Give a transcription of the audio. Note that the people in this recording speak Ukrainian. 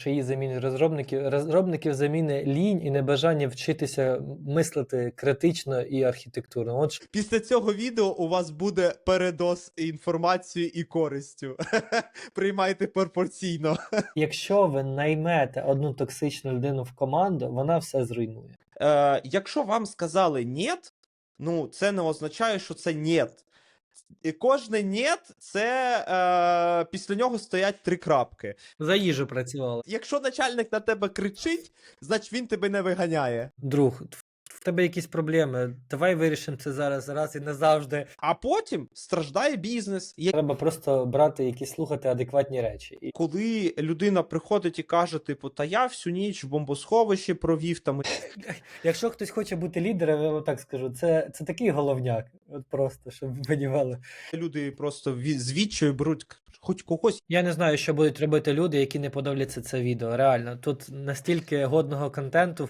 що її замінять розробників. Розробників заміни лінь і небажання вчитися мислити критично і архітектурно. От що Після цього відео у вас буде передос інформацією і користю. Приймайте пропорційно. якщо ви наймете одну токсичну людину в команду, вона все зруйнує. Е, якщо вам сказали «нєт», ну це не означає, що це «нєт». І кожне «нєт» це е, після нього стоять три крапки. За їжу працювала. Якщо начальник на тебе кричить, значить він тебе не виганяє. Друг, в тебе якісь проблеми. Давай вирішимо це зараз раз і назавжди. А потім страждає бізнес. І Треба просто брати якісь слухати адекватні речі. І коли людина приходить і каже, типу, та я всю ніч в бомбосховищі провів там. якщо хтось хоче бути лідером, я вам так скажу, це, це такий головняк. От просто, щоб ви понімали. Люди просто ві- з беруть хоч когось. Я не знаю, що будуть робити люди, які не подивляться це відео. Реально, тут настільки годного контенту.